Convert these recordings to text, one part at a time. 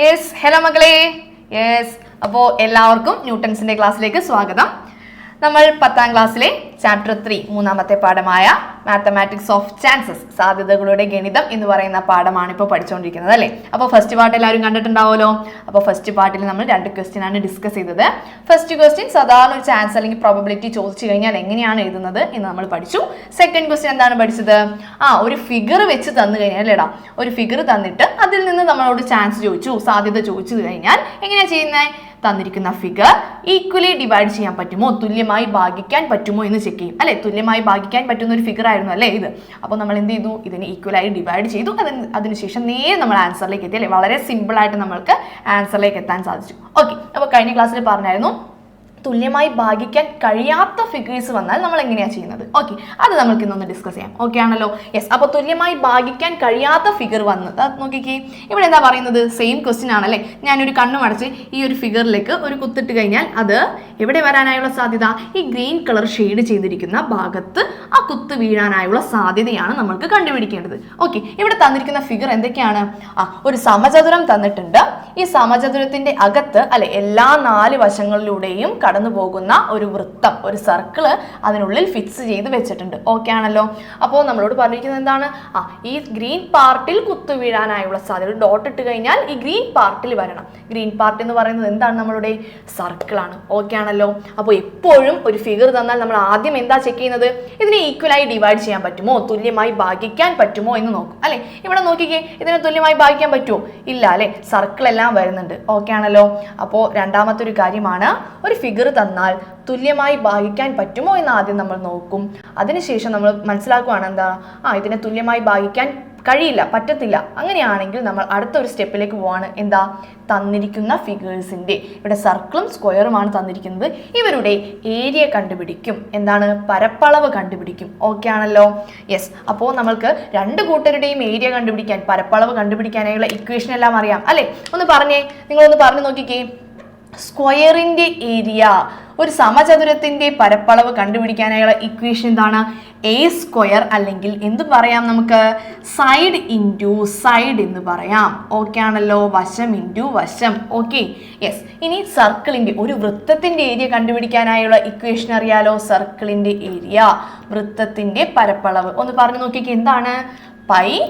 Yes hello മക്കളെ. Yes അപ്പോൾ എല്ലാവർക്കും ന്യൂട്ടൻസിന്റെ ക്ലാസ്സിലേക്ക് സ്വാഗതം. നമ്മൾ പത്താം ക്ലാസ്സിലെ ചാപ്റ്റർ ത്രീ മൂന്നാമത്തെ പാഠമായ മാത്തമാറ്റിക്സ് ഓഫ് ചാൻസസ് സാധ്യതകളുടെ ഗണിതം എന്ന് പറയുന്ന പാഠമാണ് ഇപ്പോൾ പഠിച്ചുകൊണ്ടിരിക്കുന്നത് അല്ലേ? അപ്പോൾ ഫസ്റ്റ് പാർട്ട് എല്ലാവരും കണ്ടിട്ടുണ്ടാവുമല്ലോ? അപ്പോൾ ഫസ്റ്റ് പാർട്ടിൽ നമ്മൾ രണ്ട് ക്വസ്റ്റ്യൻ ആണ് ഡിസ്കസ് ചെയ്തത്. ഫസ്റ്റ് ക്വസ്റ്റ്യൻ സാധാരണ ഒരു ചാൻസ് അല്ലെങ്കിൽ പ്രോബബിലിറ്റി ചോദിച്ചു കഴിഞ്ഞാൽ എങ്ങനെയാണ് എഴുതുന്നത് എന്ന് നമ്മൾ പഠിച്ചു. സെക്കൻഡ് ക്വസ്റ്റ്യൻ എന്താണ് പഠിച്ചത്? ആ ഒരു ഫിഗർ വെച്ച് തന്നു കഴിഞ്ഞാൽ അല്ലേടാ ഒരു ഫിഗർ തന്നിട്ട് അതിൽ നിന്ന് നമ്മളോട് ചാൻസ് ചോദിച്ചു സാധ്യത ചോദിച്ചു കഴിഞ്ഞാൽ എങ്ങനെയാണ് ചെയ്യുന്നത് തന്നിരിക്കുന്ന ഫിഗർ ഈക്വലി ഡിവൈഡ് ചെയ്യാൻ പറ്റുമോ? തുല്യമായി ഭാഗിക്കാൻ പറ്റുമോ എന്ന് ചെക്ക് ചെയ്യും. അല്ലെ? തുല്യമായി ഭാഗിക്കാൻ പറ്റുന്ന ഒരു ഫിഗർ ആയിരുന്നു അല്ലേ ഇത്? അപ്പോൾ നമ്മൾ എന്ത് ചെയ്തു? ഇതിനെ ഈക്വലായി ഡിവൈഡ് ചെയ്തു. അതിന് അതിനുശേഷം നേരെ നമ്മൾ ആൻസറിലേക്ക് എത്തി. അല്ലേ? വളരെ സിമ്പിൾ ആയിട്ട് നമ്മൾക്ക് ആൻസറിലേക്ക് എത്താൻ സാധിച്ചു. ഓക്കെ അപ്പോൾ കഴിഞ്ഞ ക്ലാസ്സിൽ പറഞ്ഞായിരുന്നു തുല്യമായി ഭാഗിക്കാൻ കഴിയാത്ത ഫിഗേഴ്സ് വന്നാൽ നമ്മൾ എങ്ങനെയാണ് ചെയ്യുന്നത്? ഓക്കെ അത് നമുക്ക് ഇന്നൊന്ന് ഡിസ്കസ് ചെയ്യാം. ഓക്കെ ആണല്ലോ? യെസ് അപ്പോൾ തുല്യമായി ഭാഗിക്കാൻ കഴിയാത്ത ഫിഗർ വന്നത് നോക്കിക്കേ. ഇവിടെ എന്താ പറയുന്നത്? സെയിം ക്വസ്റ്റ്യൻ ആണല്ലേ? ഞാനൊരു കണ്ണു അടച്ച് ഈ ഒരു ഫിഗറിലേക്ക് ഒരു കുത്തിട്ട് കഴിഞ്ഞാൽ അത് എവിടെ വരാനായുള്ള സാധ്യത? ഈ ഗ്രീൻ കളർ ഷെയ്ഡ് ചെയ്തിരിക്കുന്ന ഭാഗത്ത് ആ കുത്ത് വീഴാനായുള്ള സാധ്യതയാണ് നമ്മൾക്ക് കണ്ടുപിടിക്കേണ്ടത്. ഓക്കെ ഇവിടെ തന്നിരിക്കുന്ന ഫിഗർ എന്തൊക്കെയാണ്? ആ ഒരു സമചതുരം തന്നിട്ടുണ്ട്. ഈ സമചതുരത്തിന്റെ അകത്ത് അല്ലെ എല്ലാ നാല് വശങ്ങളിലൂടെയും കടന്നു പോകുന്ന ഒരു വൃത്തം ഒരു സർക്കിൾ അതിനുള്ളിൽ ഫിക്സ് ചെയ്ത് വെച്ചിട്ടുണ്ട്. ഓക്കെ ആണല്ലോ? അപ്പോൾ നമ്മളോട് പറഞ്ഞിരിക്കുന്നത് എന്താണ്? ആ ഈ ഗ്രീൻ പാർട്ടിൽ കുത്തു വീഴാനായുള്ള സാധ്യത ഡോട്ട് ഇട്ട് കഴിഞ്ഞാൽ ഈ ഗ്രീൻ പാർട്ടിൽ വരണം. ഗ്രീൻ പാർട്ട് എന്ന് പറയുന്നത് എന്താണ് നമ്മളുടെ? സർക്കിളാണ് ഓക്കെ ആണല്ലോ? അപ്പോൾ എപ്പോഴും ഒരു ഫിഗർ തന്നാൽ നമ്മൾ ആദ്യം എന്താ ചെക്ക് ചെയ്യുന്നത്? ഇതിനെ ഈക്വലായി ഡിവൈഡ് ചെയ്യാൻ പറ്റുമോ? തുല്യമായി ഭാഗിക്കാൻ പറ്റുമോ എന്ന് നോക്കും. അല്ലെ? ഇവിടെ നോക്കിക്കേ ഇതിനെ തുല്യമായി ഭാഗിക്കാൻ പറ്റുമോ? ഇല്ല അല്ലെ? സർക്കിൾ എല്ലാം വരുന്നുണ്ട്. ഓക്കെ ആണല്ലോ? അപ്പോൾ രണ്ടാമത്തെ ഒരു കാര്യമാണ് ഒരു ഫിഗർ തന്നാൽ തുല്യമായി ഭാഗിക്കാൻ പറ്റുമോ എന്ന് ആദ്യം നമ്മൾ നോക്കും. അതിനുശേഷം നമ്മൾ മനസ്സിലാക്കുവാണ് എന്താ? ആ ഇതിനെ തുല്യമായി ഭാഗിക്കാൻ കഴിയില്ല പറ്റത്തില്ല. അങ്ങനെയാണെങ്കിൽ നമ്മൾ അടുത്ത ഒരു സ്റ്റെപ്പിലേക്ക് പോവാണ്. എന്താ? തന്നിരിക്കുന്ന ഫിഗേഴ്സിന്റെ ഇവിടെ സർക്കിളും സ്ക്വയറുമാണ് തന്നിരിക്കുന്നത്. ഇവരുടെ ഏരിയ കണ്ടുപിടിക്കും. എന്താണ്? പരപ്പളവ് കണ്ടുപിടിക്കും. ഓക്കെ ആണല്ലോ? യെസ് അപ്പോൾ നമ്മൾക്ക് രണ്ട് കൂട്ടരുടെയും ഏരിയ കണ്ടുപിടിക്കാൻ പരപ്പളവ് കണ്ടുപിടിക്കാനായുള്ള ഇക്വേഷൻ എല്ലാം അറിയാം. അല്ലേ? ഒന്ന് പറഞ്ഞേ. നിങ്ങളൊന്ന് പറഞ്ഞു നോക്കിക്കേ. സ്ക്വയറിന്റെ ഏരിയ ഒരു സമചതുരത്തിന്റെ പരപ്പളവ് കണ്ടുപിടിക്കാനായുള്ള ഇക്വേഷൻ എന്താണ്? എ സ്ക്വയർ അല്ലെങ്കിൽ എന്ത് പറയാം നമുക്ക്? സൈഡ് ഇന്റു സൈഡ് എന്ന് പറയാം. ഓക്കെ ആണല്ലോ. വശം ഇന്റു വശം. ഓക്കെ യെസ് ഇനി സർക്കിളിന്റെ ഒരു വൃത്തത്തിന്റെ ഏരിയ കണ്ടുപിടിക്കാനായുള്ള ഇക്വേഷൻ അറിയാലോ? സർക്കിളിന്റെ ഏരിയ വൃത്തത്തിന്റെ പരപ്പളവ്. ഒന്ന് പറഞ്ഞു നോക്കിക്കേ എന്താണ്? പൈ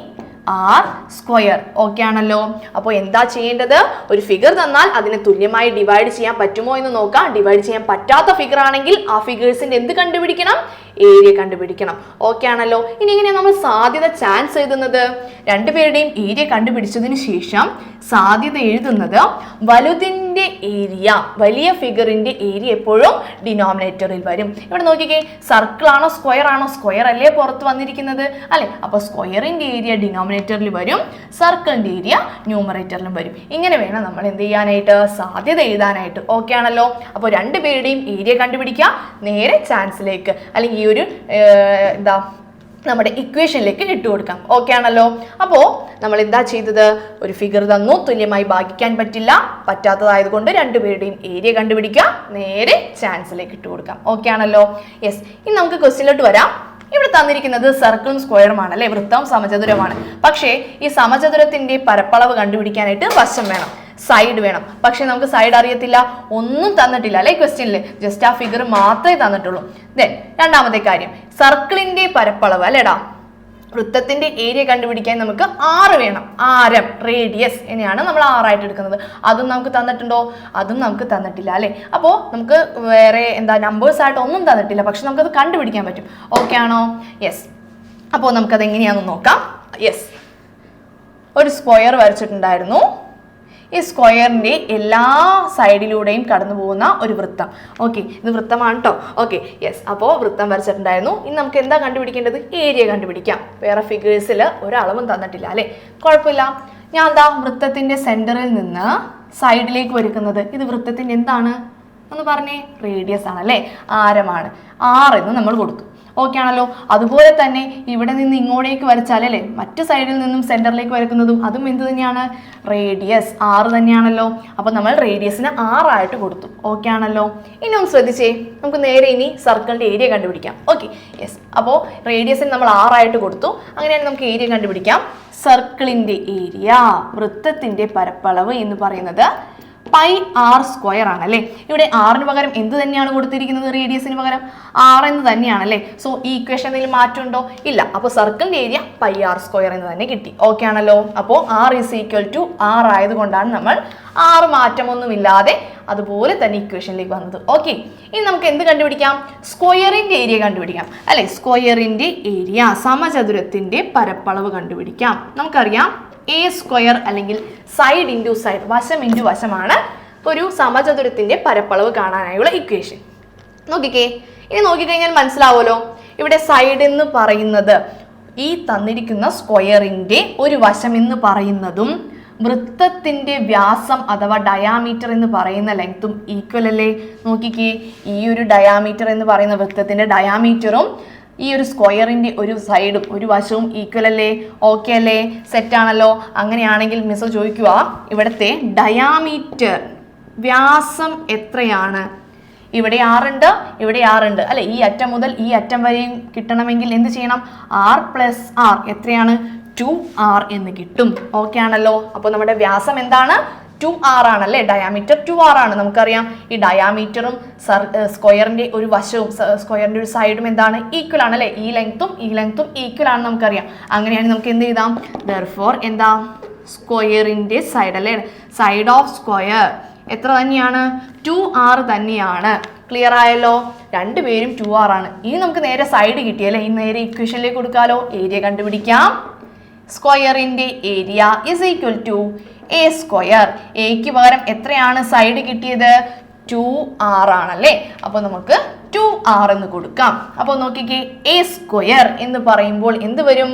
ആർ സ്ക്വയർ ഓക്കെ ആണല്ലോ. അപ്പോൾ എന്താ ചെയ്യേണ്ടത്? ഒരു ഫിഗർ തന്നാൽ അതിനെ തുല്യമായി ഡിവൈഡ് ചെയ്യാൻ പറ്റുമോ എന്ന് നോക്കാം. ഡിവൈഡ് ചെയ്യാൻ പറ്റാത്ത ഫിഗർ ആണെങ്കിൽ ആ ഫിഗേഴ്സിന്റെ എന്ത് കണ്ടുപിടിക്കണം? ഏരിയ കണ്ടുപിടിക്കണം. ഓക്കെ ആണല്ലോ? ഇനി എങ്ങനെയാണ് നമ്മൾ സാധ്യത ചാൻസ് എഴുതുന്നത്? രണ്ടുപേരുടെയും ഏരിയ കണ്ടുപിടിച്ചതിന് ശേഷം സാധ്യത എഴുതുന്നത് വലുതിന്റെ ഏരിയ വലിയ ഫിഗറിന്റെ ഏരിയ എപ്പോഴും ഡിനോമിനേറ്ററിൽ വരും. ഇവിടെ നോക്കിക്കേ സർക്കിൾ ആണോ സ്ക്വയർ ആണോ സ്ക്വയർ അല്ലേ പുറത്ത് വന്നിരിക്കുന്നത്? അല്ലെ? അപ്പോൾ സ്ക്വയറിന്റെ ഏരിയ ഡിനോമിനേറ്ററിൽ വരും സർക്കിളിന്റെ ഏരിയ ന്യൂമറേറ്ററിലും വരും. ഇങ്ങനെ വേണം നമ്മൾ എന്ത് ചെയ്യാനായിട്ട്? സാധ്യത എഴുതാനായിട്ട്. ഓക്കെ ആണല്ലോ? അപ്പോൾ രണ്ടുപേരുടെയും ഏരിയ കണ്ടുപിടിക്കുക നേരെ ചാൻസിലേക്ക് അല്ലെങ്കിൽ ഈ ഒരു എന്താ നമ്മുടെ ഇക്വേഷനിലേക്ക് ഇട്ട് കൊടുക്കാം ഓക്കെ ആണല്ലോ? അപ്പോൾ നമ്മൾ എന്താ ചെയ്തത്? ഒരു ഫിഗർ തന്നു. തുല്യമായി ഭാഗിക്കാൻ പറ്റില്ല. പറ്റാത്തതായതുകൊണ്ട് രണ്ടുപേരുടെയും ഏരിയ കണ്ടുപിടിക്കുക. നേരെ ചാൻസിലേക്ക് ഇട്ട് കൊടുക്കാം ഓക്കെ ആണല്ലോ? യെസ് ഇനി നമുക്ക് ക്വസ്റ്റ്യനിലോട്ട് വരാം. ഇവിടെ തന്നിരിക്കുന്നത് സർക്കിളും സ്ക്വയറുമാണ് അല്ലെ? വൃത്തവും സമചതുരമാണ് പക്ഷേ ഈ സമചതുരത്തിന്റെ പരപ്പളവ് കണ്ടുപിടിക്കാനായിട്ട് വശം വേണം. സൈഡ് വേണം. പക്ഷെ നമുക്ക് സൈഡ് അറിയത്തില്ല. ഒന്നും തന്നിട്ടില്ല അല്ലെ ക്വസ്റ്റ്യനിൽ ജസ്റ്റ് ആ ഫിഗർ മാത്രമേ തന്നിട്ടുള്ളൂ. ദെൻ രണ്ടാമത്തെ കാര്യം. സർക്കിളിന്റെ പരപ്പളവ് അല്ലേടാ? വൃത്തത്തിന്റെ ഏരിയ കണ്ടുപിടിക്കാൻ നമുക്ക് ആറ് വേണം. ആരം റേഡിയസ് എന്നെയാണ് നമ്മൾ ആറായിട്ട് എടുക്കുന്നത്. അതും നമുക്ക് തന്നിട്ടുണ്ടോ? അതും നമുക്ക് തന്നിട്ടില്ല അല്ലേ? അപ്പോൾ നമുക്ക് വേറെ എന്താ നമ്പേഴ്സ് ആയിട്ട് ഒന്നും തന്നിട്ടില്ല. പക്ഷെ നമുക്കത് കണ്ടുപിടിക്കാൻ പറ്റും. ഓക്കെ ആണോ? യെസ് അപ്പോൾ നമുക്കത് എങ്ങനെയാണെന്ന് നോക്കാം. യെസ് ഒരു സ്ക്വയർ വരച്ചിട്ടുണ്ടായിരുന്നു. ഈ സ്ക്വയറിന്റെ എല്ലാ സൈഡിലൂടെയും കടന്നു പോകുന്ന ഒരു വൃത്തം. ഓക്കെ ഇത് വൃത്തമാണ് കേട്ടോ ഓക്കെ യെസ് അപ്പോൾ വൃത്തം വരച്ചിട്ടുണ്ടായിരുന്നു. ഇനി നമുക്ക് എന്താ കണ്ടുപിടിക്കേണ്ടത്? ഏരിയ കണ്ടുപിടിക്കാം. വേറെ ഫിഗേഴ്സിൽ ഒരളവും തന്നിട്ടില്ല അല്ലേ? കുഴപ്പമില്ല. ഞാൻ എന്താ വൃത്തത്തിന്റെ സെന്ററിൽ നിന്ന് സൈഡിലേക്ക് വരക്കുന്നത് ഇത് വൃത്തത്തിന്റെ എന്താണ്? ഒന്ന് പറഞ്ഞേ റേഡിയസ് ആണ് അല്ലേ? ആരമാണ്? ആറ് എന്ന് നമ്മൾ കൊടുത്തു. ഓക്കെ ആണല്ലോ. അതുപോലെ തന്നെ ഇവിടെ നിന്ന് ഇങ്ങോട്ടേക്ക് വരച്ചാൽ അല്ലേ? മറ്റു സൈഡിൽ നിന്നും സെന്ററിലേക്ക് വരക്കുന്നതും അതും എന്ത് തന്നെയാണ്? റേഡിയസ് ആറ് തന്നെയാണല്ലോ. അപ്പോൾ നമ്മൾ റേഡിയസിന് ആറായിട്ട് കൊടുത്തു. ഓക്കെ ആണല്ലോ. ഇനി ഒന്ന് ശ്രദ്ധിച്ചേ. നമുക്ക് നേരെ ഇനി സർക്കിളിന്റെ ഏരിയ കണ്ടുപിടിക്കാം. ഓക്കെ യെസ് അപ്പോൾ റേഡിയസിന് നമ്മൾ ആറായിട്ട് കൊടുത്തു. അങ്ങനെയാണെങ്കിൽ നമുക്ക് ഏരിയ കണ്ടുപിടിക്കാം. സർക്കിളിന്റെ ഏരിയ വൃത്തത്തിന്റെ പരപ്പളവ് എന്ന് പറയുന്നത് പൈ ആർ സ്ക്വയർ ആണ് അല്ലേ? ഇവിടെ ആറിന് പകരം എന്ത് തന്നെയാണ് കൊടുത്തിരിക്കുന്നത് റേഡിയസിന് പകരം? ആർ എന്ന് തന്നെയാണ് അല്ലേ? സോ ഈ ഇക്വേഷൻ എന്തെങ്കിലും മാറ്റമുണ്ടോ? ഇല്ല. അപ്പോൾ സർക്കിളിന്റെ ഏരിയ പൈ ആർ സ്ക്വയർ എന്ന് തന്നെ കിട്ടി. ഓക്കെ ആണല്ലോ? അപ്പോൾ r is equal to r ആയതുകൊണ്ടാണ് നമ്മൾ ആറ് മാറ്റമൊന്നുമില്ലാതെ അതുപോലെ തന്നെ ഇക്വേഷനിലേക്ക് വന്നത്. ഓക്കെ ഇനി നമുക്ക് എന്ത് കണ്ടുപിടിക്കാം? സ്ക്വയറിന്റെ ഏരിയ കണ്ടുപിടിക്കാം. അല്ലെ? സ്ക്വയറിന്റെ ഏരിയ സമചതുരത്തിന്റെ പരപ്പളവ് കണ്ടുപിടിക്കാം. നമുക്കറിയാം എ സ്ക്വയർ അല്ലെങ്കിൽ സൈഡ് ഇന്റു സൈഡ് വശം ഇന്റു വശമാണ് ഒരു സമചതുരത്തിന്റെ പരപ്പളവ് കാണാനായുള്ള ഇക്വേഷൻ നോക്കിക്കേ ഇനി നോക്കിക്കഴിഞ്ഞാൽ മനസ്സിലാവുമല്ലോ ഇവിടെ സൈഡ് എന്ന് പറയുന്നത് ഈ തന്നിരിക്കുന്ന സ്ക്വയറിന്റെ ഒരു വശം എന്ന് പറയുന്നതും വൃത്തത്തിന്റെ വ്യാസം അഥവാ ഡയാമീറ്റർ എന്ന് പറയുന്ന ലെങ്ത്തും ഈക്വൽ അല്ലേ? നോക്കിക്കേ ഈ ഒരു ഡയാമീറ്റർ എന്ന് പറയുന്ന വൃത്തത്തിന്റെ ഡയാമീറ്ററും ഈ ഒരു സ്ക്വയറിന്റെ ഒരു സൈഡും ഒരു വശവും ഈക്വൽ അല്ലേ? ഓക്കെ അല്ലേ? സെറ്റാണല്ലോ അങ്ങനെയാണെങ്കിൽ മിസ് ചോദിക്കുക ഇവിടുത്തെ ഡയാമീറ്റർ വ്യാസം എത്രയാണ്? ഇവിടെ ആറുണ്ട് ഇവിടെ ആറുണ്ട്. അല്ലെ ഈ അറ്റം മുതൽ ഈ അറ്റം വരെയും കിട്ടണമെങ്കിൽ എന്ത് ചെയ്യണം? ആർ പ്ലസ് ആർ എത്രയാണ്? ടു ആർ എന്ന് കിട്ടും. ഓക്കെ ആണല്ലോ. അപ്പോൾ നമ്മുടെ വ്യാസം എന്താണ്? ടു ആർ ആണല്ലേ ഡയാമീറ്റർ ടു ആർ ആണ് നമുക്കറിയാം ഈ ഡയാമീറ്ററും സർ സ്ക്വയറിന്റെ ഒരു വശവും സ്ക്വയറിന്റെ ഒരു സൈഡും എന്താണ്? ഈക്വൽ ആണ് അല്ലേ ഈ ലെങ്ത്തും ഈ ലെങ്ത്തും ഈക്വൽ ആണ് നമുക്കറിയാം. അങ്ങനെയാണ് നമുക്ക് എന്ത് ചെയ്താം ദർഫോർ എന്താ? സ്ക്വയറിന്റെ സൈഡ് അല്ലേ? സൈഡ് ഓഫ് സ്ക്വയർ എത്ര തന്നെയാണ്? ടു ആർ തന്നെയാണ്. ക്ലിയർ ആയല്ലോ? രണ്ടുപേരും ടു ആർ ആണ്. ഇനി നമുക്ക് നേരെ സൈഡ് കിട്ടിയല്ലേ ഈ നേരെ ഇക്വേഷനിലേക്ക് കൊടുക്കാലോ. ഏരിയ കണ്ടുപിടിക്കാം. സ്ക്വയറിന്റെ area is equal to a square എക്ക് പകരം എത്രയാണ് സൈഡ് കിട്ടിയത്? ടു ആർ ആണല്ലേ? അപ്പോൾ നമുക്ക് ടു ആർ എന്ന് കൊടുക്കാം. അപ്പോൾ നോക്കിക്കേ എ സ്ക്വയർ എന്ന് പറയുമ്പോൾ എന്ത് വരും?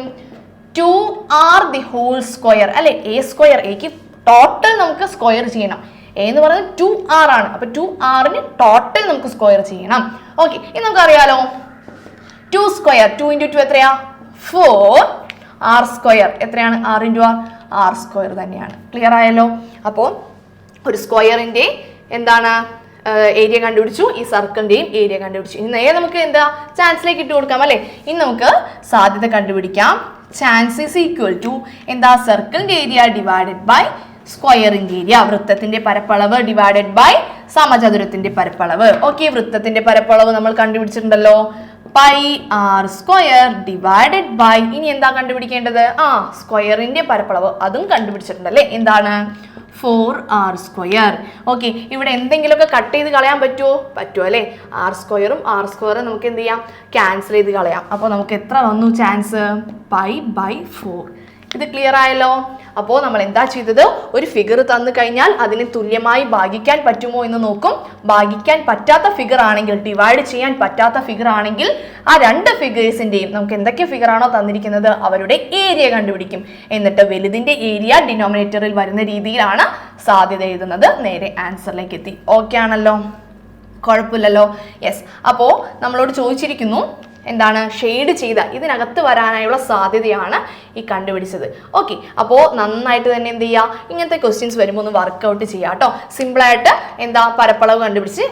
Two r the whole square അല്ലെ? എ സ്ക്വയർ എക്ക് ടോട്ടൽ നമുക്ക് സ്ക്വയർ ചെയ്യണം. എ എന്ന് പറയുന്നത് ടു ആർ ആണ്. അപ്പൊ ടു ആറിന് ടോട്ടൽ നമുക്ക് സ്ക്വയർ ചെയ്യണം. ഓക്കെ ഇനി നമുക്കറിയാലോ. Two square two into two എത്രയാ? ഫോർ ആർ സ്ക്വയർ എത്രയാണ്? R into r r square തന്നെയാണ്. ക്ലിയർ ആയല്ലോ? അപ്പോൾ ഒരു സ്ക്വയറിന്റെ എന്താണ് ഏരിയ കണ്ടുപിടിച്ചു. ഈ സർക്കിളിന്റെയും ഏരിയ കണ്ടുപിടിച്ചു. ഇനി നേരെ നമുക്ക് എന്താ? ചാൻസിലേക്ക് ഇട്ട് കൊടുക്കാം അല്ലേ? ഇനി നമുക്ക് സാധ്യത കണ്ടുപിടിക്കാം. ചാൻസ് ഈസ് ഈക്വൽ ടു എന്താ? സർക്കിളിന്റെ ഏരിയ ഡിവൈഡഡ് ബൈ സ്ക്വയറിന്റെ ഏരിയ. വൃത്തത്തിന്റെ പരപ്പളവ് ഡിവൈഡഡ് ബൈ സമചതുരത്തിന്റെ പരപ്പളവ്. ഓക്കെ വൃത്തത്തിന്റെ പരപ്പളവ് നമ്മൾ കണ്ടുപിടിച്ചിട്ടുണ്ടല്ലോ. Pi r square divided by ഇനി എന്താ കണ്ടുപിടിക്കേണ്ടത്? ആ സ്ക്വയറിന്റെ പരപ്പളവ് അതും കണ്ടുപിടിച്ചിട്ടുണ്ടല്ലേ എന്താണ്? ഫോർ ആർ സ്ക്വയർ ഓക്കെ ഇവിടെ എന്തെങ്കിലുമൊക്കെ കട്ട് ചെയ്ത് കളയാൻ പറ്റുമോ പറ്റുമോ അല്ലേ? ആർ സ്ക്വയറും ആർ സ്ക്വയറും നമുക്ക് എന്ത് ചെയ്യാം? ക്യാൻസൽ ചെയ്ത് കളയാം. അപ്പോൾ നമുക്ക് എത്ര വന്നു ചാൻസ് പൈ ബൈ ഫോർ ഇത് ക്ലിയർ ആയല്ലോ? അപ്പോൾ നമ്മൾ എന്താ ചെയ്തത്? ഒരു ഫിഗർ തന്നു കഴിഞ്ഞാൽ അതിനെ തുല്യമായി ഭാഗിക്കാൻ പറ്റുമോ എന്ന് നോക്കും. ഭാഗിക്കാൻ പറ്റാത്ത ഫിഗർ ആണെങ്കിൽ ഡിവൈഡ് ചെയ്യാൻ പറ്റാത്ത ഫിഗർ ആണെങ്കിൽ ആ രണ്ട് ഫിഗേഴ്സിന്റെയും നമുക്ക് എന്തൊക്കെ ഫിഗർ ആണോ തന്നിരിക്കുന്നത് അവരുടെ ഏരിയ കണ്ടുപിടിക്കും. എന്നിട്ട് വലുതിന്റെ ഏരിയ ഡിനോമിനേറ്ററിൽ വരുന്ന രീതിയിലാണ് സാധ്യത എഴുതുന്നത്. നേരെ ആൻസറിലേക്ക് എത്തി. ഓക്കെ ആണല്ലോ? കുഴപ്പമില്ലല്ലോ? യെസ് അപ്പോൾ നമ്മളോട് ചോദിച്ചിരിക്കുന്നു എന്താണ് ഷെയ്ഡ് ചെയ്ത ഇതിനകത്ത് വരാനായുള്ള സാധ്യതയാണ് ഈ കണ്ടുപിടിച്ചത്. ഓക്കെ അപ്പോൾ നന്നായിട്ട് തന്നെ എന്ത് ചെയ്യുക ഇങ്ങനത്തെ ക്വസ്റ്റ്യൻസ് വരുമ്പോൾ ഒന്ന് വർക്കൗട്ട് ചെയ്യുക കേട്ടോ സിമ്പിളായിട്ട് എന്താ പരപ്പളവ് കണ്ടുപിടിച്ച്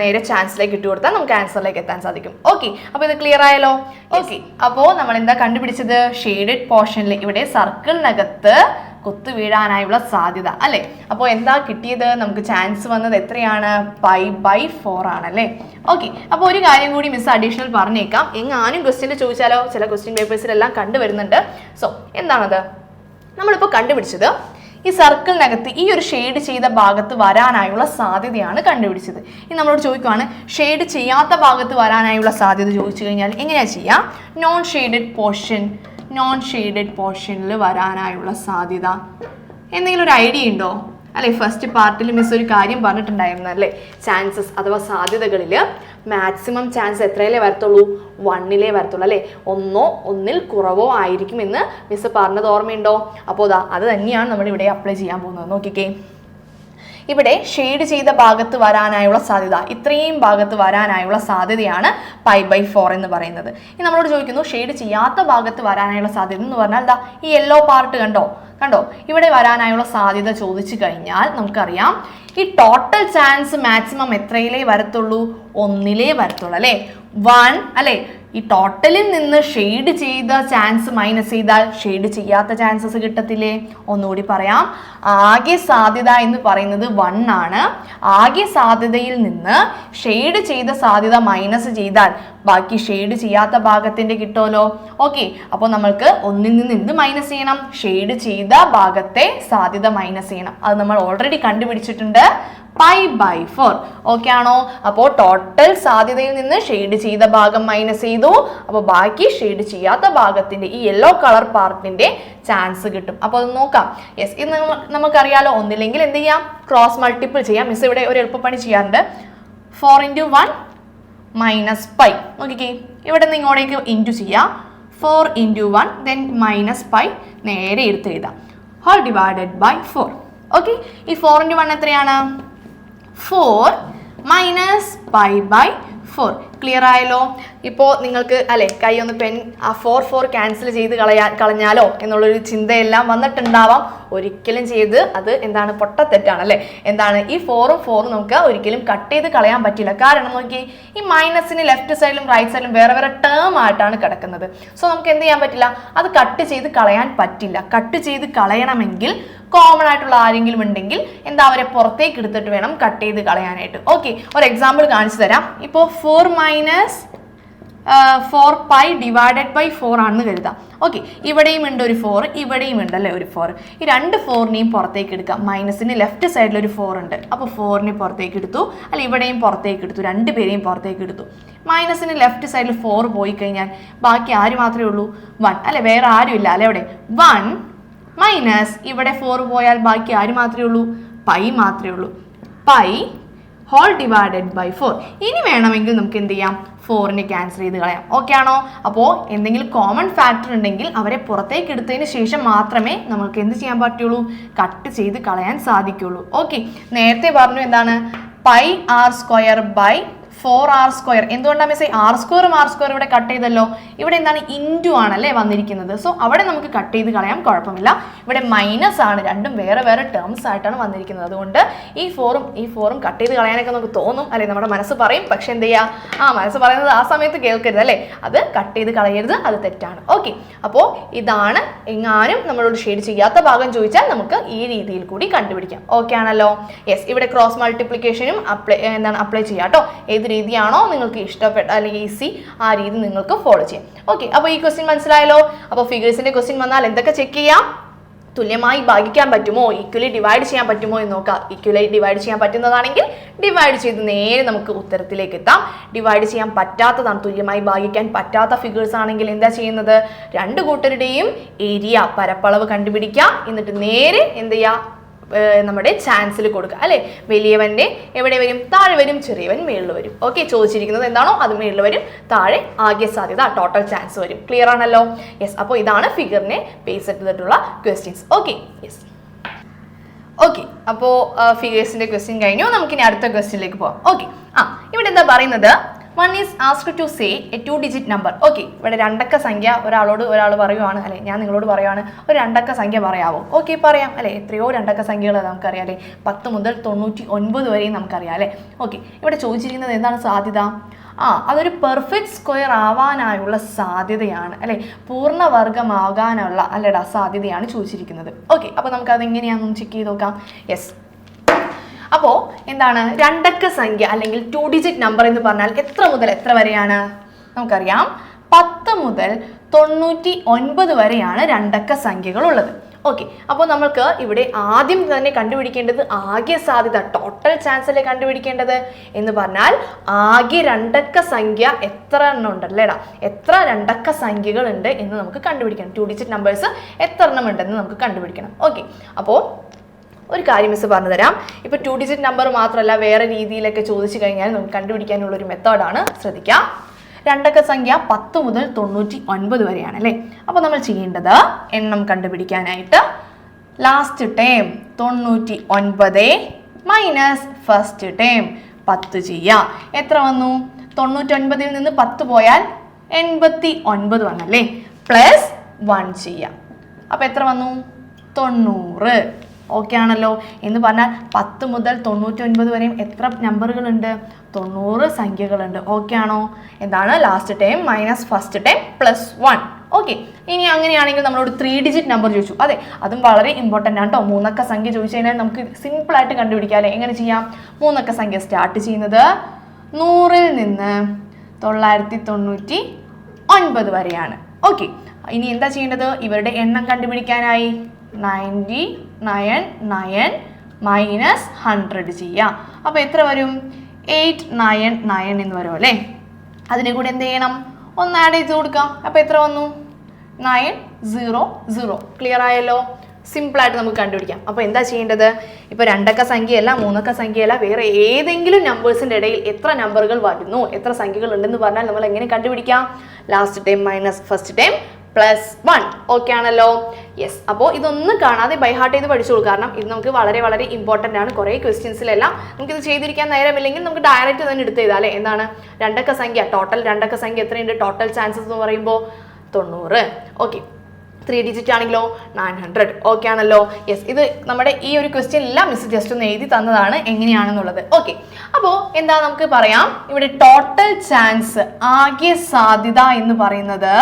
നേരെ ചാൻസിലേക്ക് ഇട്ട് കൊടുത്താൽ നമുക്ക് ആൻസറിലേക്ക് എത്താൻ സാധിക്കും. ഓക്കെ അപ്പോൾ ഇത് ക്ലിയർ ആയാലോ ഓക്കെ അപ്പോൾ നമ്മൾ എന്താ കണ്ടുപിടിച്ചത്? ഷെയ്ഡഡ് പോർഷനിൽ ഇവിടെ സർക്കിളിനകത്ത് കുത്തു വീഴാനായുള്ള സാധ്യത അല്ലേ? അപ്പോൾ എന്താ കിട്ടിയത്? നമുക്ക് ചാൻസ് വന്നത് എത്രയാണ്? പൈ ബൈ ഫോർ ആണല്ലേ ഓക്കെ അപ്പോൾ ഒരു കാര്യം കൂടി മിസ് അഡീഷണൽ പറഞ്ഞേക്കാം. എങ്ങാനും ക്വസ്റ്റ്യൻ ചോദിച്ചാലോ? ചില ക്വസ്റ്റ്യൻ പേപ്പേഴ്സിലെല്ലാം കണ്ടുവരുന്നുണ്ട് സോ എന്താണത്? നമ്മളിപ്പോൾ കണ്ടുപിടിച്ചത് ഈ സർക്കിളിനകത്ത് ഈ ഒരു ഷെയ്ഡ് ചെയ്ത ഭാഗത്ത് വരാനായുള്ള സാധ്യതയാണ് കണ്ടുപിടിച്ചത്. ഇനി നമ്മളോട് ചോദിക്കുവാണ് ഷെയ്ഡ് ചെയ്യാത്ത ഭാഗത്ത് വരാനായുള്ള സാധ്യത ചോദിച്ചു കഴിഞ്ഞാൽ എങ്ങനെയാണ് ചെയ്യുക non shaded portion non shaded പോർഷനിൽ വരാനായുള്ള സാധ്യത. എന്തെങ്കിലും ഒരു ഐഡിയ ഉണ്ടോ? അല്ലെ ഫസ്റ്റ് പാർട്ടിൽ മിസ് ഒരു കാര്യം പറഞ്ഞിട്ടുണ്ടായിരുന്നു അല്ലേ? ചാൻസസ് അഥവാ സാധ്യതകളിൽ മാക്സിമം ചാൻസ് എത്രയിലേ വരത്തുള്ളൂ? വണ്ണിലേ വരത്തുള്ളൂ അല്ലേ? ഒന്നോ ഒന്നിൽ കുറവോ ആയിരിക്കും എന്ന് മിസ് പറഞ്ഞത് ഓർമ്മയുണ്ടോ? അപ്പോൾ അത് തന്നെയാണ് നമ്മൾ ഇവിടെ അപ്ലൈ ചെയ്യാൻ പോകുന്നത്. നോക്കിക്കേ. ഇവിടെ ഷെയ്ഡ് ചെയ്ത ഭാഗത്ത് വരാനായുള്ള സാധ്യത ഇത്രയും ഭാഗത്ത് വരാനായുള്ള സാധ്യതയാണ് പൈ ബൈ ഫോർ എന്ന് പറയുന്നത്. ഇനി നമ്മളോട് ചോദിക്കുന്നു ഷെയ്ഡ് ചെയ്യാത്ത ഭാഗത്ത് വരാനായുള്ള സാധ്യത എന്ന് പറഞ്ഞാൽ എന്താ? ഈ യെല്ലോ പാർട്ട് കണ്ടോ? കണ്ടോ? ഇവിടെ വരാനായുള്ള സാധ്യത ചോദിച്ചു കഴിഞ്ഞാൽ നമുക്കറിയാം ഈ ടോട്ടൽ ചാൻസ് മാക്സിമം എത്രയിലേ വരത്തുള്ളൂ? ഒന്നിലേ വരത്തുള്ളൂ അല്ലേ? വൺ അല്ലേ? ഈ ടോട്ടലിൽ നിന്ന് ഷെയ്ഡ് ചെയ്ത ചാൻസ് മൈനസ് ചെയ്താൽ ഷെയ്ഡ് ചെയ്യാത്ത ചാൻസസ് കിട്ടത്തില്ലേ? ഒന്നുകൂടി പറയാം. ആകെ സാധ്യത എന്ന് പറയുന്നത് വൺ ആണ്. ആകെ സാധ്യതയിൽ നിന്ന് ഷെയ്ഡ് ചെയ്ത സാധ്യത മൈനസ് ചെയ്താൽ ബാക്കി ഷെയ്ഡ് ചെയ്യാത്ത ഭാഗത്തിന്റെ കിട്ടുമല്ലോ? ഓക്കെ അപ്പോൾ നമ്മൾക്ക് ഒന്നിൽ നിന്ന് എന്ത് മൈനസ് ചെയ്യണം? ഷെയ്ഡ് ചെയ്ത ഭാഗത്തെ സാധ്യത മൈനസ് ചെയ്യണം. അത് നമ്മൾ ഓൾറെഡി കണ്ടുപിടിച്ചിട്ടുണ്ട്. പൈ ബൈ ഫോർ ഓക്കെ ആണോ? അപ്പോൾ ടോട്ടൽ സാധ്യതയിൽ നിന്ന് ഷെയ്ഡ് ചെയ്ത ഭാഗം മൈനസ് ചെയ്തു. അപ്പോൾ ബാക്കി ഷെയ്ഡ് ചെയ്യാത്ത ഭാഗത്തിന്റെ ഈ യെല്ലോ കളർ പാർട്ടിന്റെ ചാൻസ് കിട്ടും. അപ്പോൾ അത് നോക്കാം. യെസ് ഇത് നമുക്കറിയാലോ ഒന്നില്ലെങ്കിൽ എന്ത് ചെയ്യാം? ക്രോസ് മൾട്ടിപ്പിൾ ചെയ്യാം. മിസ് ഇവിടെ ഒരു എളുപ്പപ്പണി ചെയ്യാറുണ്ട്. Four into one minus pi നോക്കിക്കേ ഇവിടെ നിന്ന് ഇങ്ങോട്ടേക്ക് ഇന്റു ചെയ്യാം. Four into one then minus pi നേരെ എടുത്ത് എഴുതാം. Whole divided by four okay ഈ ഫോർ ഇന്റു വൺ എത്രയാണ്? Four minus pi by four clear ആയല്ലോ? ഇപ്പോൾ നിങ്ങൾക്ക് അല്ലെ കൈ ഒന്ന് പെൻ ആ ഫോർ ഫോർ ക്യാൻസൽ ചെയ്ത് കളയാ കളഞ്ഞാലോ എന്നുള്ളൊരു ചിന്തയെല്ലാം വന്നിട്ടുണ്ടാവാം. ഒരിക്കലും ചെയ്ത് അത് എന്താണ് പൊട്ടത്തെറ്റാണ് അല്ലേ? എന്താണ് ഈ ഫോറും ഫോറും നമുക്ക് ഒരിക്കലും കട്ട് ചെയ്ത് കളയാൻ പറ്റില്ല. കാരണം നോക്കി ഈ മൈനസിന് ലെഫ്റ്റ് സൈഡിലും റൈറ്റ് സൈഡിലും വേറെ വേറെ ടേം ആയിട്ടാണ് കിടക്കുന്നത്. സോ നമുക്ക് എന്ത് ചെയ്യാൻ പറ്റില്ല? അത് കട്ട് ചെയ്ത് കളയാൻ പറ്റില്ല. കട്ട് ചെയ്ത് കളയണമെങ്കിൽ കോമൺ ആയിട്ടുള്ള ആരെങ്കിലും ഉണ്ടെങ്കിൽ എന്താ അവരെ പുറത്തേക്ക് എടുത്തിട്ട് വേണം കട്ട് ചെയ്ത് കളയാനായിട്ട്. ഓക്കെ ഒരു എക്സാമ്പിൾ കാണിച്ചു തരാം. ഇപ്പോൾ four minus four pi divided by four ആണെന്ന് കരുതാം. ഓക്കെ ഇവിടെയും ഉണ്ട് ഒരു ഫോർ ഇവിടെയും ഉണ്ട് അല്ലേ ഒരു ഫോർ ഈ രണ്ട് ഫോറിനെയും പുറത്തേക്ക് എടുക്കാം മൈനസിന് ലെഫ്റ്റ് സൈഡിൽ ഒരു ഫോർ ഉണ്ട്. അപ്പോൾ ഫോറിനെ പുറത്തേക്ക് എടുത്തു. അല്ല ഇവിടെയും പുറത്തേക്ക് എടുത്തു. രണ്ട് പേരെയും പുറത്തേക്ക് എടുത്തു. മൈനസിന് ലെഫ്റ്റ് സൈഡിൽ ഫോർ പോയി കഴിഞ്ഞാൽ ബാക്കി ആര് മാത്രമേ ഉള്ളൂ? വൺ അല്ലെ വേറെ ആരും ഇല്ല അല്ലെ അവിടെ? വൺ മൈനസ് ഇവിടെ ഫോർ പോയാൽ ബാക്കി ആര് മാത്രമേ ഉള്ളൂ? പൈ മാത്രമേ ഉള്ളൂ. Pi whole divided by four ഇനി വേണമെങ്കിൽ നമുക്ക് എന്ത് ചെയ്യാം? ഫോറിനെ ക്യാൻസൽ ചെയ്ത് കളയാം. ഓക്കെ ആണോ? അപ്പോൾ എന്തെങ്കിലും കോമൺ ഫാക്ടർ ഉണ്ടെങ്കിൽ അവരെ പുറത്തേക്ക് എടുത്തതിന് ശേഷം മാത്രമേ നമുക്ക് എന്ത് ചെയ്യാൻ പറ്റുള്ളൂ? കട്ട് ചെയ്ത് കളയാൻ സാധിക്കുള്ളൂ. ഓക്കെ നേരത്തെ പറഞ്ഞു എന്താണ്? Pi r square by four r square. എന്തുകൊണ്ടാണ് മിസ് ആർ സ്ക്വയറും ആർ സ്ക്വയർ ഇവിടെ കട്ട് ചെയ്തല്ലോ? ഇവിടെ എന്താണ്? ഇന്റു ആണല്ലേ വന്നിരിക്കുന്നത്. സോ അവിടെ നമുക്ക് കട്ട് ചെയ്ത് കളയാം. കുഴപ്പമില്ല. ഇവിടെ മൈനസ് ആണ്. രണ്ടും വേറെ വേറെ ടേംസ് ആയിട്ടാണ് വന്നിരിക്കുന്നത്. അതുകൊണ്ട് ഈ ഫോറും ഈ ഫോറും കട്ട് ചെയ്ത് കളയാനൊക്കെ നമുക്ക് തോന്നും. അല്ലെ? നമ്മുടെ മനസ്സ് പറയും. പക്ഷെ എന്ത് ചെയ്യുക ആ മനസ്സ് പറയുന്നത് ആ സമയത്ത് കേൾക്കരുത് അല്ലേ? അത് കട്ട് ചെയ്ത് കളയരുത്. അത് തെറ്റാണ്. ഓക്കെ അപ്പോൾ ഇതാണ് എങ്ങാനും നമ്മളോട് ഷെയ്ഡ് ചെയ്യാത്ത ഭാഗം ചോദിച്ചാൽ നമുക്ക് ഈ രീതിയിൽ കൂടി കണ്ടുപിടിക്കാം. ഓക്കെ ആണല്ലോ? യെസ് ഇവിടെ ക്രോസ് മൾട്ടിപ്ലിക്കേഷനും അപ്ലൈ എന്താണ്? അപ്ലൈ ചെയ്യാം കേട്ടോ ഏത് രീതിയാണോ നിങ്ങൾക്ക് ഇഷ്ടപ്പെട്ട അല്ലെങ്കിൽ ഈസി ആ രീതി നിങ്ങൾക്ക് ഫോളോ ചെയ്യാം. ഓക്കെ അപ്പോൾ ഈ ക്വസ്റ്റ്യൻ മനസ്സിലായല്ലോ? അപ്പോൾ ഫിഗേഴ്സിന്റെ ക്വസ്റ്റ്യൻ വന്നാൽ എന്തൊക്കെ ചെക്ക് ചെയ്യാം? തുല്യമായി ഭാഗിക്കാൻ പറ്റുമോ? ഈക്വലി ഡിവൈഡ് ചെയ്യാൻ പറ്റുമോ എന്ന് നോക്കാം. ഈക്വലി ഡിവൈഡ് ചെയ്യാൻ പറ്റുന്നതാണെങ്കിൽ ഡിവൈഡ് ചെയ്ത് നേരെ നമുക്ക് ഉത്തരത്തിലേക്ക് എത്താം. ഡിവൈഡ് ചെയ്യാൻ പറ്റാത്തതാണ് തുല്യമായി ഭാഗിക്കാൻ പറ്റാത്ത ഫിഗേഴ്സ് ആണെങ്കിൽ എന്താ ചെയ്യുന്നത്? രണ്ട് കൂട്ടരുടെയും ഏരിയ പരപ്പളവ് കണ്ടുപിടിക്കുക എന്നിട്ട് നേരെ എന്ത് ചെയ്യുക നമ്മുടെ ചാൻസിൽ കൊടുക്കുക അല്ലെ? വലിയവന്റെ എവിടെ വരും? താഴെ വരും. ചെറിയവൻ മേളിൽ വരും. ഓക്കെ ചോദിച്ചിരിക്കുന്നത് എന്താണോ അത് മേളിൽ വരും. താഴെ ആകെ സാധ്യത ടോട്ടൽ ചാൻസ് വരും. ക്ലിയർ ആണല്ലോ? യെസ് അപ്പോൾ ഇതാണ് ഫിഗറിനെ ബേസ് ചെയ്തിട്ടുള്ള ക്വസ്റ്റ്യൻസ് ഓക്കെ യെസ് ഓക്കെ അപ്പോൾ ഫിഗേഴ്സിന്റെ ക്വസ്റ്റ്യൻ കഴിഞ്ഞു. നമുക്കിനി അടുത്ത ക്വസ്റ്റ്യനിലേക്ക് പോവാം. ഓക്കെ ആ ഇവിടെ എന്താ പറയുന്നത്? One is ask to say a two digit number okay ഇവിടെ രണ്ടക്ക സംഖ്യ ഒരാളോട് ഒരാൾ പറയുവാണ് അല്ലെ? ഞാൻ നിങ്ങളോട് പറയുവാണ് ഒരു രണ്ടക്ക സംഖ്യ പറയാവോ? ഓക്കെ പറയാം അല്ലെ? എത്രയോ രണ്ടക്ക സംഖ്യകൾ നമുക്കറിയാം അല്ലെ? പത്ത് മുതൽ തൊണ്ണൂറ്റി ഒൻപത് വരെയും നമുക്കറിയാം അല്ലെ? ഓക്കെ ഇവിടെ ചോദിച്ചിരിക്കുന്നത് എന്താണ് സാധ്യത? ആ അതൊരു പെർഫെക്റ്റ് സ്ക്വയർ ആവാനായുള്ള സാധ്യതയാണ് അല്ലെ? പൂർണവർഗമാകാനുള്ള അല്ലടാ സാധ്യതയാണ് ചോദിച്ചിരിക്കുന്നത്. ഓക്കെ അപ്പോൾ നമുക്ക് അത് എങ്ങനെയാണെന്ന് ചെക്ക് ചെയ്ത് നോക്കാം. യെസ് അപ്പോൾ എന്താണ്? രണ്ടക്ക സംഖ്യ അല്ലെങ്കിൽ ടു ഡിജിറ്റ് നമ്പർ എന്ന് പറഞ്ഞാൽ എത്ര മുതൽ എത്ര വരെയാണ്? നമുക്കറിയാം. പത്ത് മുതൽ തൊണ്ണൂറ്റി ഒൻപത് വരെയാണ് രണ്ടക്ക സംഖ്യകൾ ഉള്ളത്. ഓക്കെ അപ്പോൾ നമ്മൾക്ക് ഇവിടെ ആദ്യം തന്നെ കണ്ടുപിടിക്കേണ്ടത് ആകെ സാധ്യത ടോട്ടൽ ചാൻസ് അല്ലേ കണ്ടുപിടിക്കേണ്ടത്? എന്ന് പറഞ്ഞാൽ ആകെ രണ്ടക്ക സംഖ്യ എത്ര എണ്ണം ഉണ്ടല്ലേടാ എത്ര രണ്ടക്ക സംഖ്യകൾ ഉണ്ട് എന്ന് നമുക്ക് കണ്ടുപിടിക്കണം. ടു ഡിജിറ്റ് നമ്പേഴ്സ് എത്ര എണ്ണം ഉണ്ടെന്ന് നമുക്ക് കണ്ടുപിടിക്കണം. ഓക്കെ അപ്പോൾ ഒരു കാര്യം മിസ് പറഞ്ഞു തരാം ഇപ്പോൾ ടു ഡിജിറ്റ് നമ്പർ മാത്രമല്ല വേറെ രീതിയിലൊക്കെ ചോദിച്ചു കഴിഞ്ഞാൽ നമുക്ക് കണ്ടുപിടിക്കാനുള്ള ഒരു മെത്തേഡാണ് ശ്രദ്ധിക്കാം. രണ്ടക്ക സംഖ്യ പത്ത് മുതൽ തൊണ്ണൂറ്റി ഒൻപത് വരെയാണ് അല്ലേ? അപ്പോൾ നമ്മൾ ചെയ്യേണ്ടത് എണ്ണം കണ്ടുപിടിക്കാനായിട്ട്. ലാസ്റ്റ് ടേം തൊണ്ണൂറ്റി ഒൻപത് മൈനസ് ഫസ്റ്റ് ടേം പത്ത് ചെയ്യാം. എത്ര വന്നു? തൊണ്ണൂറ്റൊൻപതിൽ നിന്ന് പത്ത് പോയാൽ എൺപത്തി ഒൻപത് വന്നല്ലേ? പ്ലസ് വൺ ചെയ്യാം. അപ്പോൾ എത്ര വന്നു? തൊണ്ണൂറ്. ഓക്കെ ആണല്ലോ. എന്ന് പറഞ്ഞാൽ പത്ത് മുതൽ തൊണ്ണൂറ്റൊൻപത് വരെയും എത്ര നമ്പറുകളുണ്ട് തൊണ്ണൂറ് സംഖ്യകളുണ്ട്. ഓക്കെ ആണോ? എന്താണ് last time minus first time plus one okay ഇനി അങ്ങനെയാണെങ്കിൽ നമ്മളോട് ത്രീ ഡിജിറ്റ് നമ്പർ ചോദിച്ചു. അതെ അതും വളരെ ഇമ്പോർട്ടന്റ് ആണ് കേട്ടോ മൂന്നക്ക സംഖ്യ ചോദിച്ചു കഴിഞ്ഞാൽ നമുക്ക് സിമ്പിളായിട്ട് കണ്ടുപിടിക്കാം അല്ലേ? എങ്ങനെ ചെയ്യാം? മൂന്നക്ക സംഖ്യ സ്റ്റാർട്ട് ചെയ്യുന്നത് നൂറിൽ നിന്ന് തൊള്ളായിരത്തി തൊണ്ണൂറ്റി ഒൻപത് വരെയാണ്. ഓക്കെ ഇനി എന്താ ചെയ്യേണ്ടത്? ഇവരുടെ എണ്ണം കണ്ടുപിടിക്കാനായി. Ninety nine nine minus hundred ചെയ്യാം അപ്പോൾ എത്ര വരും? എയ്റ്റ് നയൻ നയൻ എന്ന് വരും അല്ലേ? അതിനെ കൂടി എന്ത് ചെയ്യണം? ഒന്ന് ആഡ് ചെയ്ത് കൊടുക്കാം. അപ്പോൾ എത്ര വന്നു? Nine zero zero. ക്ലിയർ ആയല്ലോ? സിമ്പിളായിട്ട് നമുക്ക് കണ്ടുപിടിക്കാം. അപ്പോൾ എന്താ ചെയ്യേണ്ടത്? ഇപ്പോൾ രണ്ടക്ക സംഖ്യയല്ല മൂന്നക്ക സംഖ്യയല്ല വേറെ ഏതെങ്കിലും നമ്പേഴ്സിന്റെ ഇടയിൽ എത്ര നമ്പറുകൾ വരുന്നു? എത്ര സംഖ്യകൾ ഉണ്ടെന്ന് പറഞ്ഞാൽ നമ്മൾ എങ്ങനെ കണ്ടുപിടിക്കാം? Last time minus first time plus one okay ആണല്ലോ? യെസ് അപ്പോൾ ഇതൊന്നും കാണാതെ ബൈ ഹാർട്ട് ചെയ്ത് പഠിച്ചോളൂ കാരണം ഇത് നമുക്ക് വളരെ വളരെ ഇമ്പോർട്ടന്റ് ആണ്. കുറേ ക്വസ്റ്റ്യൻസിലെല്ലാം നമുക്കിത് ചെയ്തിരിക്കാൻ നേരമില്ലെങ്കിൽ നമുക്ക് ഡയറക്റ്റ് തന്നെ എടുത്ത് ചെയ്താൽ അല്ലേ? എന്താണ്? രണ്ടക്ക സംഖ്യ. ടോട്ടൽ രണ്ടക്ക സംഖ്യ എത്രയുണ്ട്? ടോട്ടൽ ചാൻസസ് എന്ന് പറയുമ്പോൾ തൊണ്ണൂറ്. ഓക്കെ ത്രീ ഡിജിറ്റ് ആണെങ്കിലോ? നയൻ ഹൺഡ്രഡ് ഓക്കെ ആണല്ലോ? യെസ് ഇത് നമ്മുടെ ഈ ഒരു ക്വസ്റ്റ്യൻ എല്ലാം മിസ് ജസ്റ്റ് ഒന്ന് എഴുതി തന്നതാണ് എങ്ങനെയാണെന്നുള്ളത്. ഓക്കെ അപ്പോൾ എന്താ നമുക്ക് പറയാം? ഇവിടെ ടോട്ടൽ ചാൻസ് ആകെ സാധ്യത എന്ന് പറയുന്നത്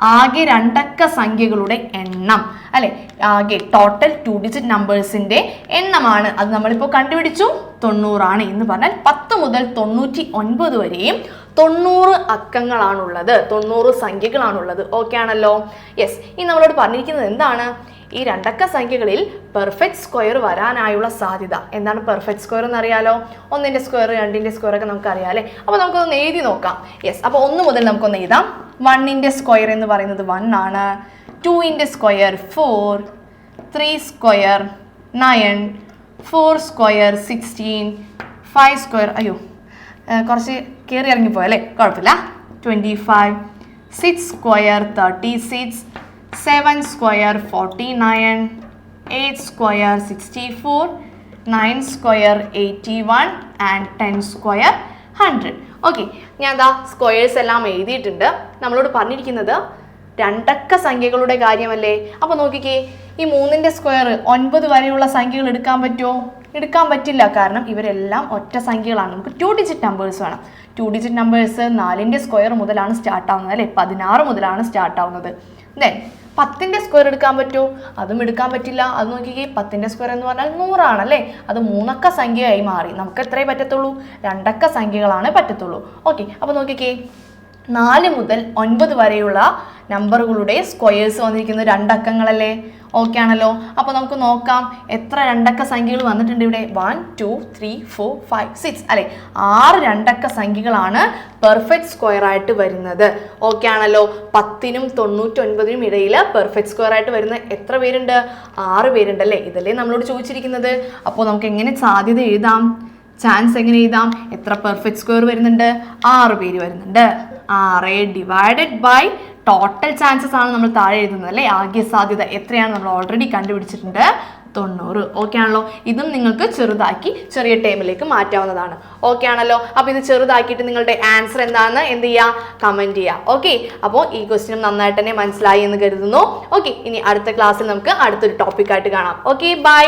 ആകെ രണ്ടക്ക സംഖ്യകളുടെ എണ്ണം. അല്ലെ? ആകെ ടോട്ടൽ ടു ഡിജിറ്റ് നമ്പേഴ്സിന്റെ എണ്ണമാണ്. അത് നമ്മളിപ്പോൾ കണ്ടുപിടിച്ചു. തൊണ്ണൂറാണ് എന്ന് പറഞ്ഞാൽ പത്ത് മുതൽ തൊണ്ണൂറ്റി ഒൻപത് വരെയും തൊണ്ണൂറ് അക്കങ്ങളാണുള്ളത്. തൊണ്ണൂറ് സംഖ്യകളാണുള്ളത്. ഓക്കെ ആണല്ലോ? യെസ് ഈ നമ്മളോട് പറഞ്ഞിരിക്കുന്നത് എന്താണ്? ഈ രണ്ടക്ക സംഖ്യകളിൽ പെർഫെക്റ്റ് സ്ക്വയർ വരാനായുള്ള സാധ്യത. എന്താണ് പെർഫെക്റ്റ് സ്ക്വയർ എന്ന് അറിയാലോ ഒന്നിന്റെ സ്ക്വയർ രണ്ടിന്റെ സ്ക്വയർ ഒക്കെ നമുക്ക് അറിയാമല്ലേ അപ്പോൾ നമുക്കൊന്ന് എഴുതി നോക്കാം. യെസ് അപ്പോൾ ഒന്ന് മുതൽ നമുക്കൊന്ന് എഴുതാം. വണ്ണിന്റെ സ്ക്വയർ എന്ന് പറയുന്നത് വൺ ആണ്. ടുവിന്റെ square four three square nine four square sixteen five square അയ്യോ കുറച്ച് കയറി ഇറങ്ങിപ്പോയല്ലേ കുഴപ്പമില്ല. Twenty five six square thirty six seven square forty nine eight square sixty four nine square eighty one and ten square hundred okay ഞാൻ എന്താ squares എല്ലാം എഴുതിയിട്ടുണ്ട്. നമ്മളോട് പറഞ്ഞിരിക്കുന്നത് രണ്ടക്ക സംഖ്യകളുടെ കാര്യമല്ലേ? അപ്പോൾ നോക്കിക്കേ ഈ മൂന്നിന്റെ സ്ക്വയർ ഒൻപത് വരെയുള്ള സംഖ്യകൾ എടുക്കാൻ പറ്റുമോ? എടുക്കാൻ പറ്റില്ല. കാരണം ഇവരെല്ലാം ഒറ്റ സംഖ്യകളാണ്. നമുക്ക് ടു ഡിജിറ്റ് നമ്പേഴ്സ് വേണം. ടു ഡിജിറ്റ് നമ്പേഴ്സ് നാലിന്റെ സ്ക്വയർ മുതലാണ് സ്റ്റാർട്ട് ആവുന്നത് അല്ലേ? പതിനാറ് മുതലാണ് സ്റ്റാർട്ട് ആവുന്നത്. ദെൻ പത്തിന്റെ സ്ക്വയർ എടുക്കാൻ പറ്റുമോ അതും എടുക്കാൻ പറ്റില്ല. അത് നോക്കിക്കേ പത്തിന്റെ സ്ക്വയർ എന്ന് പറഞ്ഞാൽ നൂറാണല്ലേ? അത് മൂന്നക്ക സംഖ്യയായി മാറി. നമുക്ക് എത്രയേ പറ്റത്തുള്ളൂ? രണ്ടക്ക സംഖ്യകളാണ് പറ്റത്തുള്ളൂ. ഓക്കെ അപ്പോൾ നോക്കിക്കേ. നാല് മുതൽ ഒൻപത് വരെയുള്ള നമ്പറുകളുടെ സ്ക്വയേഴ്സ് വന്നിരിക്കുന്ന. രണ്ടക്കങ്ങളല്ലേ? ഓക്കെ ആണല്ലോ. അപ്പോൾ നമുക്ക് നോക്കാം എത്ര രണ്ടക്ക സംഖ്യകൾ വന്നിട്ടുണ്ട് ഇവിടെ. One two three four five six അല്ലെ? ആറ് രണ്ടക്ക സംഖ്യകളാണ് പെർഫെക്റ്റ് സ്ക്വയർ ആയിട്ട് വരുന്നത്. ഓക്കെ ആണല്ലോ. പത്തിനും തൊണ്ണൂറ്റൊൻപതിനും ഇടയിൽ പെർഫെക്റ്റ് സ്ക്വയർ ആയിട്ട് വരുന്ന എത്ര പേരുണ്ട്? ആറ് പേരുണ്ട് അല്ലേ? ഇതല്ലേ നമ്മളോട് ചോദിച്ചിരിക്കുന്നത്. അപ്പോൾ നമുക്ക് എങ്ങനെ സാധ്യത എഴുതാം? ചാൻസ് എങ്ങനെ എഴുതാം എത്ര പെർഫെക്റ്റ് സ്ക്വയർ വരുന്നുണ്ട്? ആറ് പേര് വരുന്നുണ്ട്. ആറ് ഡിവൈഡഡ് ബൈ ടോട്ടൽ ചാൻസസ് ആണ് നമ്മൾ താഴെ എഴുതുന്നത് അല്ലേ? ആകെ സാധ്യത എത്രയാണ് നമ്മൾ ഓൾറെഡി കണ്ടുപിടിച്ചിട്ടുണ്ട്. തൊണ്ണൂറ്. ഓക്കെ ആണല്ലോ? ഇതും നിങ്ങൾക്ക് ചെറുതാക്കി ചെറിയ ടൈമിലേക്ക് മാറ്റാവുന്നതാണ്. ഓക്കെ ആണല്ലോ? അപ്പോൾ ഇത് ചെറുതാക്കിയിട്ട് നിങ്ങളുടെ ആൻസർ എന്താണെന്ന് എന്ത് ചെയ്യുക കമന്റ് ചെയ്യുക ഓക്കെ അപ്പോൾ ഈ ക്വസ്റ്റ്യനും നന്നായിട്ട് തന്നെ മനസ്സിലായി എന്ന് കരുതുന്നു. ഓക്കെ ഇനി അടുത്ത ക്ലാസ്സിൽ നമുക്ക് അടുത്തൊരു ടോപ്പിക്കായിട്ട് കാണാം. Okay bye